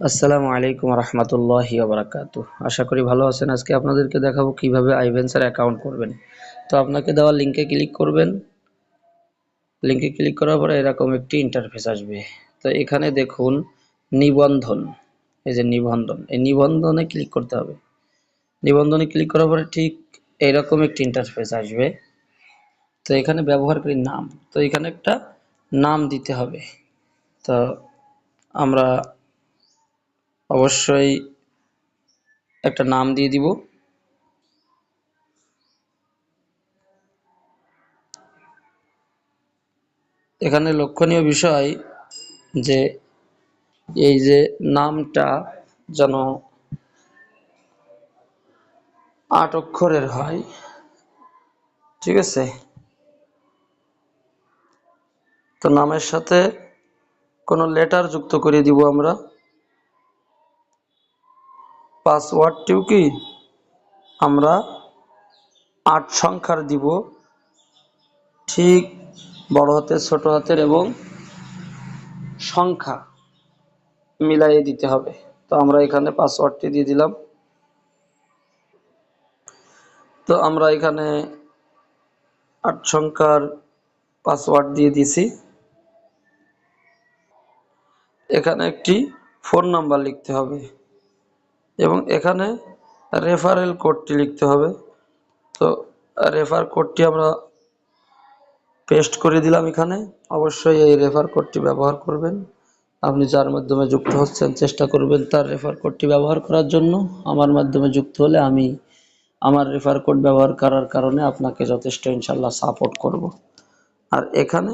আসসালামু আলাইকুম রহমতুল্লাহি বারাকাতু আশা করি ভালো আছেন। আজকে আপনাদেরকে দেখাবো কীভাবে আইভেন্সার অ্যাকাউন্ট করবেন। তো আপনাকে দেওয়া লিঙ্কে ক্লিক করবেন। লিঙ্কে ক্লিক করার পরে এরকম একটি ইন্টারফেস আসবে। তো এখানে দেখুন, নিবন্ধন। এই যে নিবন্ধন। এই নিবন্ধনে ক্লিক করতে হবে। নিবন্ধনে ক্লিক করার পরে ঠিক এইরকম একটি ইন্টারফেস আসবে। তো এখানে ব্যবহারকারী নাম। তো এখানে একটা নাম দিতে হবে। তো আমরা অবশ্যই একটা নাম দিয়ে দিব। এখানে লক্ষণীয় বিষয় যে, এই যে নামটা যেন আট অক্ষরের হয়, ঠিক আছে? তো নামের সাথে কোনো লেটার যুক্ত করে দিব আমরা। পাসওয়ার্ডটিও কি? আমরা আট সংখ্যার দিব। ঠিক বড় হাতের ছোট হাতের এবং সংখ্যা মিলাইয়ে দিতে হবে। তো আমরা এখানে পাসওয়ার্ডটি দিয়ে দিলাম। তো আমরা এখানে আট সংখ্যার পাসওয়ার্ড দিয়ে দিছি। এখানে একটি ফোন নাম্বার লিখতে হবে। এবং এখানে রেফারেল কোডটি লিখতে হবে। তো রেফার কোডটি আমরা পেস্ট করে দিলাম এখানে। অবশ্যই এই রেফার কোডটি ব্যবহার করবেন। আপনি যার মাধ্যমে যুক্ত হচ্ছেন, চেষ্টা করবেন তার রেফার কোডটি ব্যবহার করার জন্য। আমার মাধ্যমে যুক্ত হলে আমি আমার রেফার কোড ব্যবহার করার কারণে আপনাকে যথেষ্ট ইনশাল্লাহ সাপোর্ট করব। আর এখানে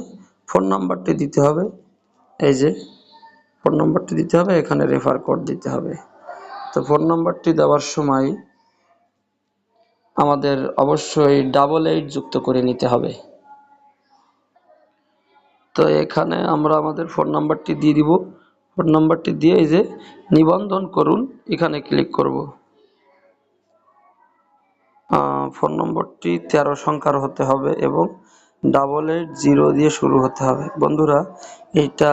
ফোন নাম্বারটি দিতে হবে। এই যে ফোন নাম্বারটি দিতে হবে, এখানে রেফার কোড দিতে হবে। তো ফোন নাম্বারটি দেওয়ার সময় আমাদের অবশ্যই ডাবল এইট যুক্ত করে নিতে হবে। তো এখানে আমরা আমাদের ফোন নাম্বারটি দিয়ে দিব। ফোন নাম্বারটি দিয়ে এই যে নিবন্ধন করুন, এখানে ক্লিক করব। ফোন নম্বরটি তেরো সংখ্যার হতে হবে এবং ডাবল এইট জিরো দিয়ে শুরু হতে হবে। বন্ধুরা, এইটা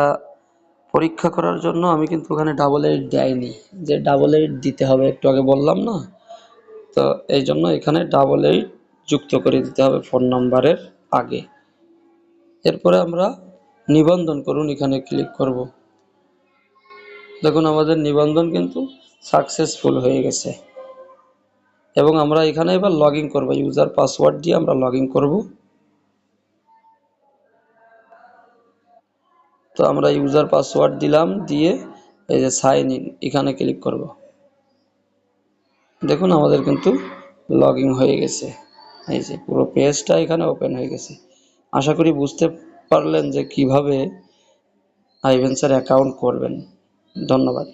পরীক্ষা করার জন্য আমি কিন্তু ওখানে ডাবল এইট দেয়নি। যে ডাবল এইট দিতে হবে, একটু আগে বললাম না? তো এই জন্য এখানে ডাবল এইট যুক্ত করে দিতে হবে ফোন নাম্বারের আগে। এরপরে আমরা নিবন্ধন করুন, এখানে ক্লিক করব। দেখুন, আমাদের নিবন্ধন কিন্তু সাকসেসফুল হয়ে গেছে। এবং আমরা এখানে এবার লগ ইন করব ইউজার পাসওয়ার্ড দিয়ে আমরা লগ ইন করব। তো আমরা ইউজার পাসওয়ার্ড দিলাম, দিয়ে এই যে সাইন ইন এখানে ক্লিক করব। দেখুন আমাদের কিন্তু লগ হয়ে গেছে। এই যে পুরো পেজটা এখানে ওপেন হয়ে গেছে। আশা করি বুঝতে পারলেন যে কীভাবে আইভেন্সার অ্যাকাউন্ট করবেন। ধন্যবাদ।